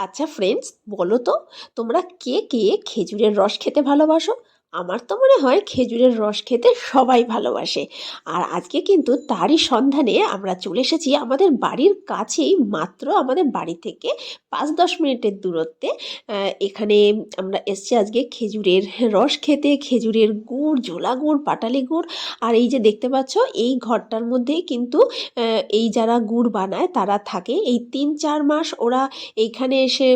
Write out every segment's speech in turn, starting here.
আচ্ছা ফ্রেন্ডস বলো তো তোমরা কে কে খেজুরের রস খেতে ভালোবাসো? আমার তো মনে হয় খেজুরের রস খেতে সবাই ভালোবাসে। আর আজকে কিন্তু তারই সন্ধানে আমরা চলে এসেছি আমাদের বাড়ির কাছেই, মাত্র আমাদের বাড়ি থেকে পাঁচ দশ মিনিটের দূরত্বে। এখানে আমরা এসছি আজকে খেজুরের রস খেতে, খেজুরের গুড়, জোলা গুড়, পাটালি গুড়। আর এই যে দেখতে পাচ্ছ, এই ঘরটার মধ্যেই কিন্তু এই যারা গুড় বানায় তারা থাকে। এই তিন চার মাস ওরা এইখানে এসে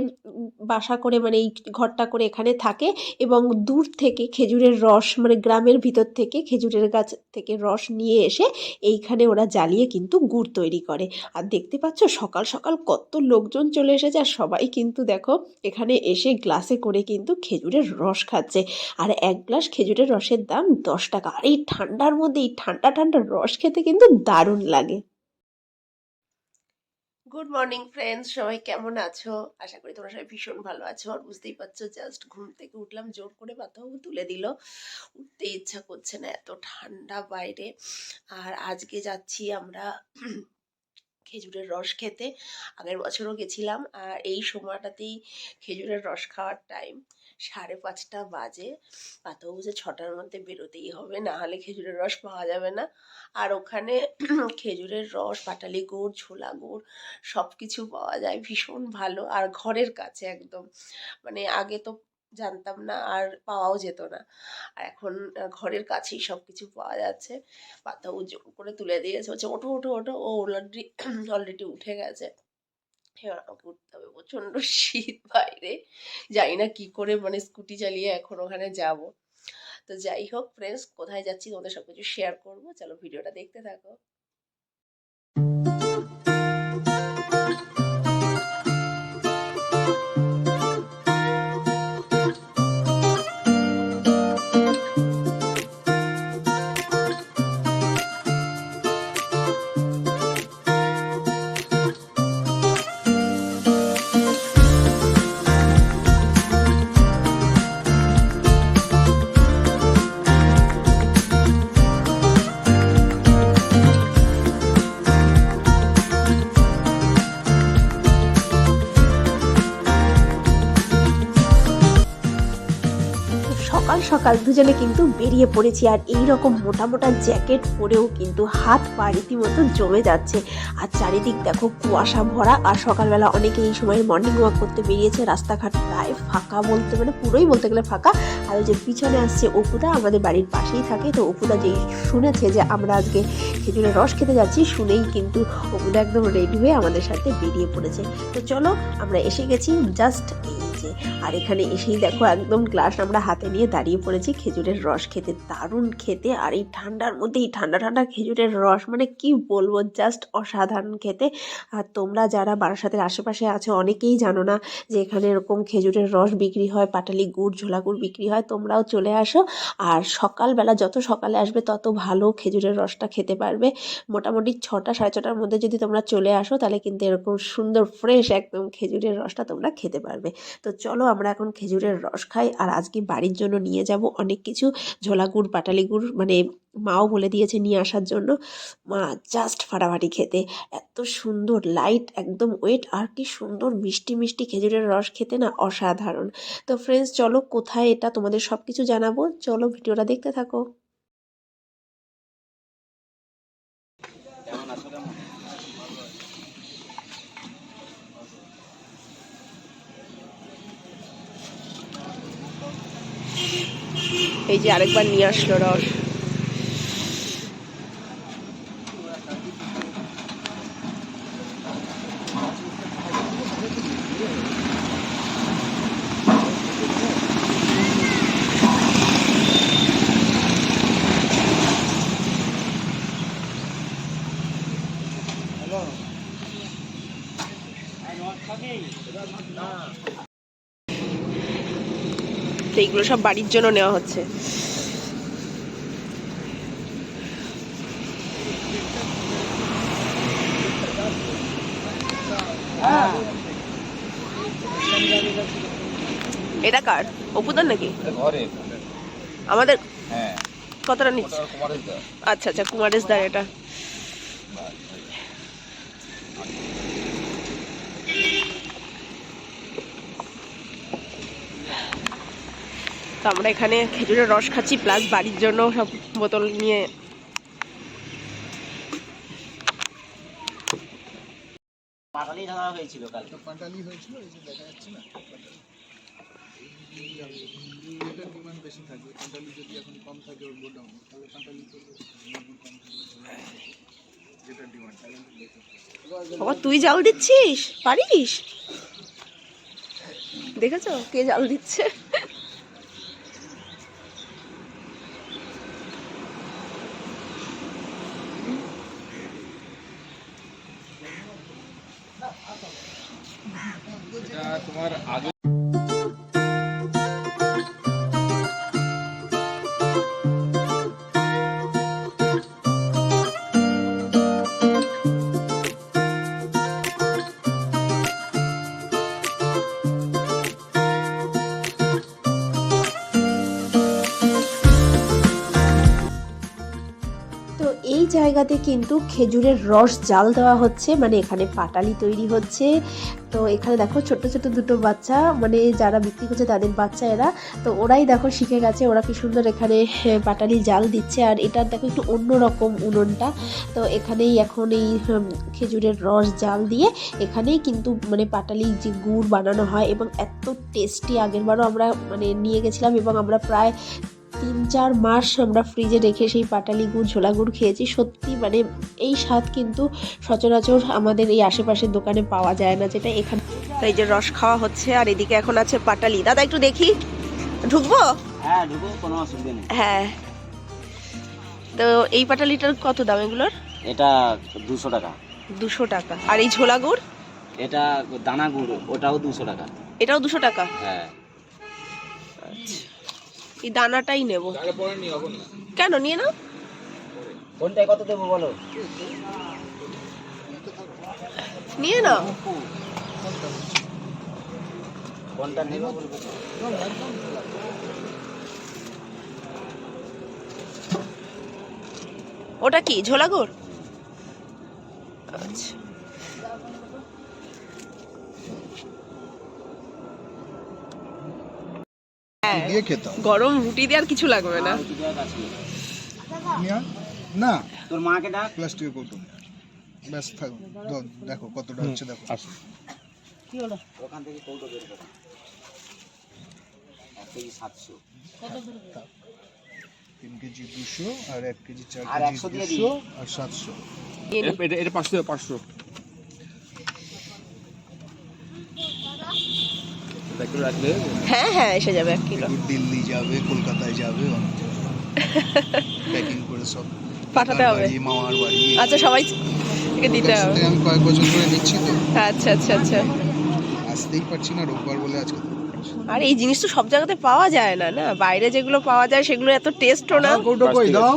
বাসা করে মানে এই ঘরটা করে এখানে থাকে এবং দূর থেকে খেজুরের রস মানে গ্রামের ভিতর থেকে খেজুরের গাছ থেকে রস নিয়ে এসে এইখানে ওরা জ্বালিয়ে কিন্তু গুড় তৈরি করে। আর দেখতে পাচ্ছ সকাল সকাল কত লোকজন চলে এসেছে আর সবাই কিন্তু দেখো এখানে এসে গ্লাসে করে কিন্তু খেজুরের রস খাচ্ছে। আর এক গ্লাস খেজুরের রসের দাম দশ টাকা। আর এই ঠান্ডার মধ্যে এই ঠান্ডা ঠান্ডা রস খেতে কিন্তু দারুণ লাগে। গুড মর্নিং ফ্রেন্ডস সবাই কেমন আছো? আশা করি তোমরা সবাই ভীষণ ভালো আছো। আর বুঝতেই পারছ জাস্ট ঘুম থেকে উঠলাম, জোর করে মাথাও তুলে দিল। উঠতে ইচ্ছা করছে না, এত ঠান্ডা বাইরে। আর আজকে যাচ্ছি আমরা খেজুরের রস খেতে। আগের বছরও গেছিলাম আর এই সময়টাতেই খেজুরের রস খাওয়ার টাইম সাড়ে পাঁচটা বাজে। পাতাও বুঝে ছটার মধ্যে বেরোতেই হবে, না হলে খেজুরের রস পাওয়া যাবে না। আর ওখানে খেজুরের রস, পাটালি গুড়, ছোলা গুড় সব কিছু পাওয়া যায়। ভীষণ ভালো। আর ঘরের কাছে একদম। মানে আগে তো জানতাম না আর পাওয়াও যেত না। আর এখন ঘরের কাছেই সব কিছু পাওয়া যাচ্ছে। পাতা জোর করে তুলে দিয়েছে। হচ্ছে ওঠো ওঠো ওঠো। ও অলরেডি অলরেডি উঠে গেছে। এবার আমাকে উঠতে হবে। প্রচণ্ড শীত বাইরে। জানি না কি করে মানে স্কুটি চালিয়ে এখন ওখানে যাব। তো যাই হোক ফ্রেন্ডস কোথায় যাচ্ছি তোমাদের সব কিছু শেয়ার করব। চলো, ভিডিওটা দেখতে থাকো। সকাল সকাল দুজনে কিন্তু বেরিয়ে পড়েছি আর এই রকম মোটা মোটা জ্যাকেট পরেও কিন্তু হাত পা রীতিমতো জমে যাচ্ছে। আর চারিদিক দেখো কুয়াশা ভরা আর সকালবেলা অনেকে এই সময় মর্নিং ওয়াক করতে বেরিয়েছে। রাস্তাঘাট প্রায় ফাঁকা বলতে মানে পুরোই বলতে গেলে ফাঁকা। আর ওই যে পিছনে আসছে অপুদা, আমাদের বাড়ির পাশেই থাকে। তো অপুদা যেই শুনেছে যে আমরা আজকে খেজুরের রস খেতে যাচ্ছি, শুনেই কিন্তু অপুদা একদম রেডি হয়ে আমাদের সাথে বেরিয়ে পড়েছে। তো চলো আমরা এসে গেছি জাস্ট এই যে আর এখানে এসেই দেখো একদম গ্লাস আমরা হাতে নিয়ে দাঁড়িয়ে পড়েছি খেজুরের রস খেতে। দারুণ খেতে। আর এই ঠান্ডার মধ্যে, এই ঠান্ডা ঠান্ডা খেজুরের রস মানে কি বলব? জাস্ট অসাধারণ খেতে। আর তোমরা যারা বারাসাতের আশেপাশে আছো, অনেকেই জানো না যে এখানে এরকম খেজুরের রস বিক্রি হয়, পাটালি গুড় ঝোলা গুড় বিক্রি হয়। তোমরাও চলে আসো। আর সকালবেলা যত সকালে আসবে, তত ভালো খেজুরের রসটা খেতে পারবে। মোটামুটি ছটা, সাড়ে ছটার মধ্যে যদি তোমরা চলে আসো, তাহলে কিন্তু এরকম সুন্দর ফ্রেশ একদম খেজুরের রসটা তোমরা খেতে পারবে। তো চলো আমরা এখন খেজুরের রস খাই। আর আজকে বাড়ির জন্য নিয়ে যাব অনেক কিছু। ঝোলা গুড়, পাটালি গুড় মানে মাও বলে দিয়েছে নিয়ে আসার জন্য। মা জাস্ট ফাটাফাটি খেতে। এত সুন্দর লাইট একদম ওয়েট আর কি সুন্দর, মিষ্টি মিষ্টি খেজুরের রস খেতে না অসাধারণ। তো ফ্রেন্ডস চলো কোথায় এটা তোমাদের সব কিছু জানাব। চলো ভিডিওটা দেখতে থাকো। এই যে আরেকবার নিয়ে আসলো রস। তো এইগুলো সব বাড়ির জন্য নেওয়া হচ্ছে। এটা কার? অপুদার নাকি? আমাদের হ্যাঁ। কতটা নিচ্ছে? আচ্ছা আচ্ছা কুমারেশ দার এটা। তো আমরা এখানে খেজুরের রস খাচ্ছি প্লাস বাড়ির জন্য সব বোতল নিয়ে। পাটালি ধরা হয়েছিল কাল পাটালি হয়েছিল এই যে দেখা যাচ্ছে না এটার ডিমান্ড বেশি থাকবে পাটালি যদি এখন কম থাকে ওর গোডাউন তাহলে পাটালি করবে কম যেটা ডিমান্ড বাবা তুই জাল দিচ্ছিস? পারিস? দেখেছ? কে জাল দিচ্ছে? তো জায়গাতে কিন্তু খেজুরের রস জাল দেওয়া হচ্ছে মানে এখানে পাটালি তৈরি হচ্ছে। তো এখানে দেখো ছোট ছোট দুটো বাচ্চা মানে যারা বিক্রি করছে তাদের বাচ্চা এরা। তো ওরাই দেখো শিখে গেছে, ওরা কি সুন্দর এখানে পাটালি জাল দিচ্ছে। আর এটা দেখো একটু অন্যরকম উনুনটা। তো এখানেই এখন এই খেজুরের রস জাল দিয়ে এখানেই কিন্তু মানে পাটালি যে গুড় বানানো হয় এবং এত টেস্টি। আগেরবারও আমরা মানে নিয়ে গেছিলাম এবং আমরা প্রায় তিন চার মাস আমরা ফ্রিজে রেখে সেই পাটালি গুড় ঝোলা গুড় খেয়েছি। সত্যি মানে এই স্বাদ কিন্তু সচরাচর আমাদের এই আশেপাশের দোকানে পাওয়া যায় না যেটা এখানে এই যে রস খাওয়া হচ্ছে আর এদিকে এখন আছে পাটালি। দাদা একটু দেখি। ঢুকবো? হ্যাঁ কোনো অসুবিধা নেই। হ্যাঁ। তো এই পাটালিটার কত দাম এগুলোর? এটা দুশো টাকা। দুশো টাকা। আর এই ঝোলা গুড়? এটা দানা গুড় ওটাও দুশো টাকা। এটাও দুশো টাকা? হ্যাঁ। এই দানাটাই নেব। কেন নিয়ে নাও। কোনটায় কত দেবো বলো? নিয়ে নাও। কোনটা নেবে ওটা কি ঝোলা গুড় আচ্ছা। দিয়ে খেতাম গরম রুটি দিয়ে আর কিছু লাগবে না। না। তোর মাকে ডাক। প্লাস্টিকের কৌটো নিয়ে আয়। ব্যাস থাক দ- দেখো কতটা হচ্ছে দেখো। ওখান থেকে কৌটো বের করো এক কেজি সাতশো। তিন কেজি দুশো আর এক কেজি চার কেজি 100 দুশো আর সাতশো। এটা এটা পাঁচশো পাঁচশো। হ্যাঁ হ্যাঁ এসে যাবে এক কিলো। দিল্লি যাবে কলকাতায় যাবে প্যাকিং করে সব পাঠাতে হবে। মামার বাড়ি আচ্ছা সবাই কে দিতে হবে। আমি কয়েক বছর ধরে নিচ্ছি তো। আচ্ছা আচ্ছা আচ্ছা। আসতেই পারছি না রোববার বলে আজকে আর এই জিনিস তো সব জায়গাতে পাওয়া যায় না না? বাইরে যেগুলো পাওয়া যায় সেগুলো এত টেস্টও না। কৌটো কই দাও।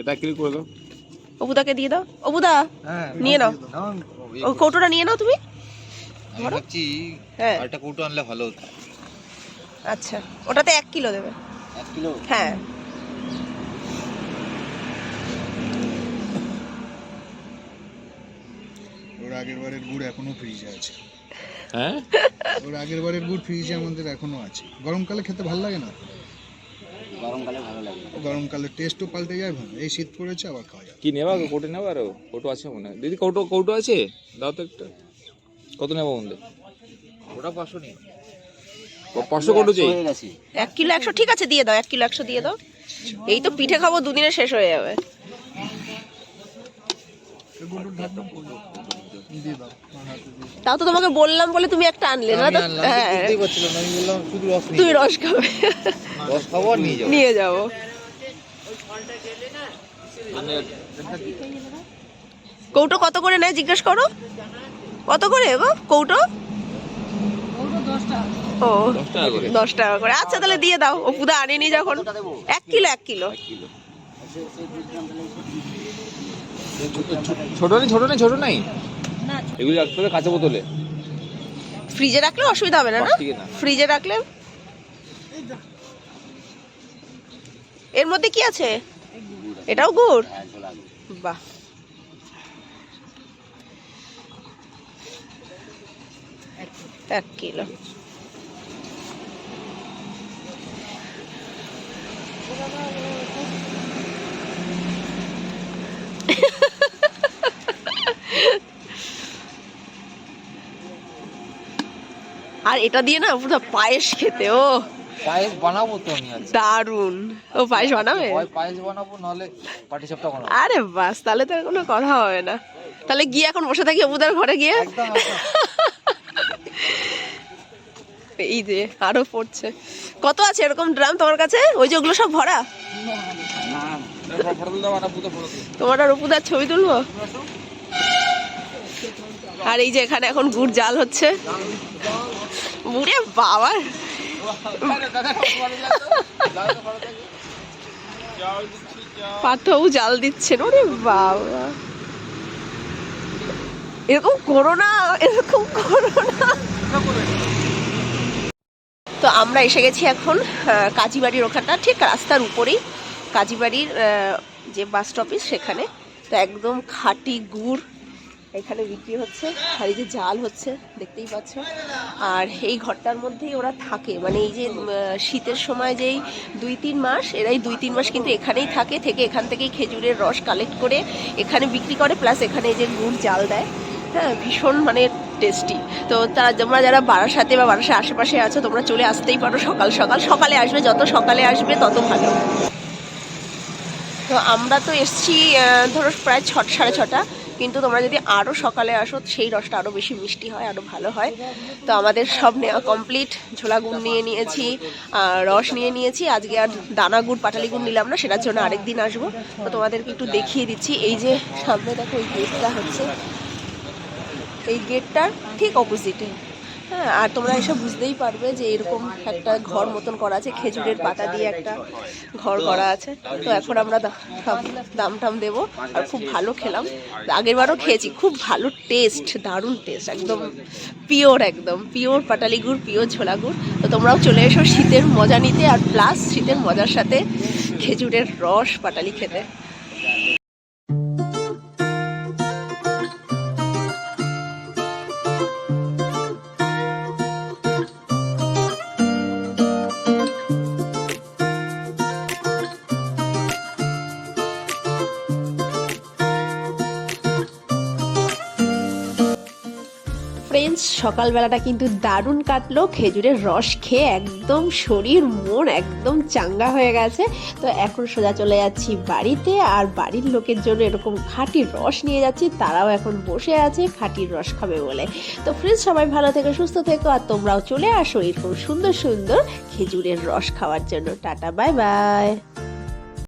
এটা কিলো করে দাও? অবুদাকে দিয়ে দাও। অবুদা হ্যাঁ নিয়ে নাও। কৌটোটা নিয়ে নাও তুমি। ভাবছি হ্যাঁ। আরেকটা কৌটো আনলে ভালো হতো। আচ্ছা ওটাতে এক কিলো দেবে এক কিলো? হ্যাঁ। ওর আগের বারের গুড় এখনও ফ্রিজে আছে। হ্যাঁ? ওর আগের বারের গুড় ফ্রিজে আমাদের এখনও আছে। গরমকালে খেতে ভালো লাগে না? গরমকালে ভালো লাগে গরমকালে টেস্টও পাল্টে যায় ভালো। এই শীত পড়েছে আবার খাওয়া যায় কি নেবা কৌটো নেবা আরও? কৌটো আছে মনে হয়। দিদি কৌটো কৌটো আছে? দাও তো একটা। কত নেব বন্ধু? ওটা পাঁচশো নিয়ে পাঁচশো কৌটো চাই এক কিলো একশো ঠিক আছে দিয়ে দাও এক কিলো একশো দিয়ে দাও। এই তো পিঠে খাব দুদিনে শেষ হয়ে যাবে। তাও তো তোমাকে বললাম বলে তুমি একটা আনলে না তো? হ্যাঁ। তুমি রস খাবে। রস খাব আর নিয়ে যাব। নিয়ে যাব। কৌটো কত করে নেয় জিজ্ঞেস করো। কত করে গো কৌটো? ও দশ টাকা করে। দশ টাকা করে। আচ্ছা তাহলে দিয়ে দাও। ও পুদা আনেনি যখন। এক কিলো এক কিলো। ছোট নেই ছোট নেই ছোট নেই? এগুলো রাখতে হবে কাঁচা বোতলে। ফ্রিজে রাখলে অসুবিধা হবে না না? ফ্রিজে রাখলে? এর মধ্যে কি আছে? এটাও গুড়? হ্যাঁ গুড়। বাহ। এক কিলো। আর এটা দিয়ে না পুরো পায়েস খেতে ও। পায়েস বানাবো তো আমি দারুণ ও পায়েস আচ্ছা, বানাবে? পায়েস বানাবো নালে পার্টি সাপটা বানাবো। আরে বাস তাহলে তো কোনো কথা হবে না। তাহলে গিয়ে এখন বসে থাকি অবুদার ঘরে গিয়ে? এই যে, আরও পড়ছে। কত আছে এরকম ড্রাম তোমার কাছে? ওই যে ওগুলো সব ভরা? তোমার আর অপুদার ছবি তুলবো? আর এই যে এখানে এখন গুড় জাল হচ্ছে। বুড়ে বাবার পাথৌ জাল দিচ্ছেন, ওরে বাবা। এরকম করোনা এরকম করো না। তো আমরা এসে গেছি এখন কাজীবাড়ির ওখানটা, ঠিক রাস্তার উপরেই। কাজীবাড়ির যে বাস স্টপেজ সেখানে। তো একদম খাঁটি গুড় এখানে বিক্রি হচ্ছে। আর এই যে জাল হচ্ছে, দেখতেই পাচ্ছ। আর এই ঘরটার মধ্যেই ওরা থাকে। মানে এই যে শীতের সময় যেই দুই তিন মাস, এরাই দুই তিন মাস কিন্তু এখানেই থাকে, থেকে এখান থেকেই খেজুরের রস কালেক্ট করে এখানে বিক্রি করে প্লাস এখানে এই যে গুড় জাল দেয়। হ্যাঁ ভীষণ মানে টেস্টি তো তারা তোমরা যারা বারাসাতে বা বারাসার আশেপাশে আছো, তোমরা চলে আসতেই পারো সকাল সকাল। সকালে আসবে, যত সকালে আসবে, তত ভালো। তো আমরা তো এসছি ধরো প্রায় ছ, সাড়ে ছটা। কিন্তু তোমরা যদি আরও সকালে আসো, সেই রসটা আরও বেশি মিষ্টি হয় আরও ভালো হয়। তো আমাদের সব নেওয়া কমপ্লিট ঝোলা গুড় নিয়ে নিয়েছি রস নিয়ে নিয়েছি। আজকে আর দানা গুড়, পাটালি গুড় নিলাম না, সেটার জন্য আরেকদিন আসব। তো তোমাদেরকে একটু দেখিয়ে দিচ্ছি। এই যে সামনে দেখো, এই হচ্ছে। এই গেটটার ঠিক অপোজিটে হ্যাঁ আর তোমরা এসে বুঝতেই পারবে যে এরকম একটা ঘর মতন করা আছে, খেজুরের পাতা দিয়ে একটা ঘর করা আছে। তো এখন আমরা দাম টাম দেবো, আর খুব ভালো খেলাম। আগের বারও খেয়েছি, খুব ভালো টেস্ট দারুণ টেস্ট একদম পিওর একদম পিওর পাটালি গুড় পিওর ছোলা গুড় তো তোমরাও চলে এসো শীতের মজা নিতে, আর প্লাস শীতের মজার সাথে খেজুরের রস পাটালি খেতে। ফ্রেন্ডস সকালবেলাটা কিন্তু দারুণ কাটলো। খেজুরের রস খেয়ে একদম শরীর, মন একদম চাঙ্গা হয়ে গেছে। তো এখন সোজা চলে যাচ্ছি বাড়িতে আর বাড়ির লোকের জন্য এরকম খাঁটির রস নিয়ে যাচ্ছি। তারাও এখন বসে আছে, খাঁটির রস খাবে বলে। তো ফ্রেন্ডস সবাই ভালো থেকো, সুস্থ থেকো আর তোমরাও চলে আসো এরকম সুন্দর সুন্দর খেজুরের রস খাওয়ার জন্য। Tata, bye bye.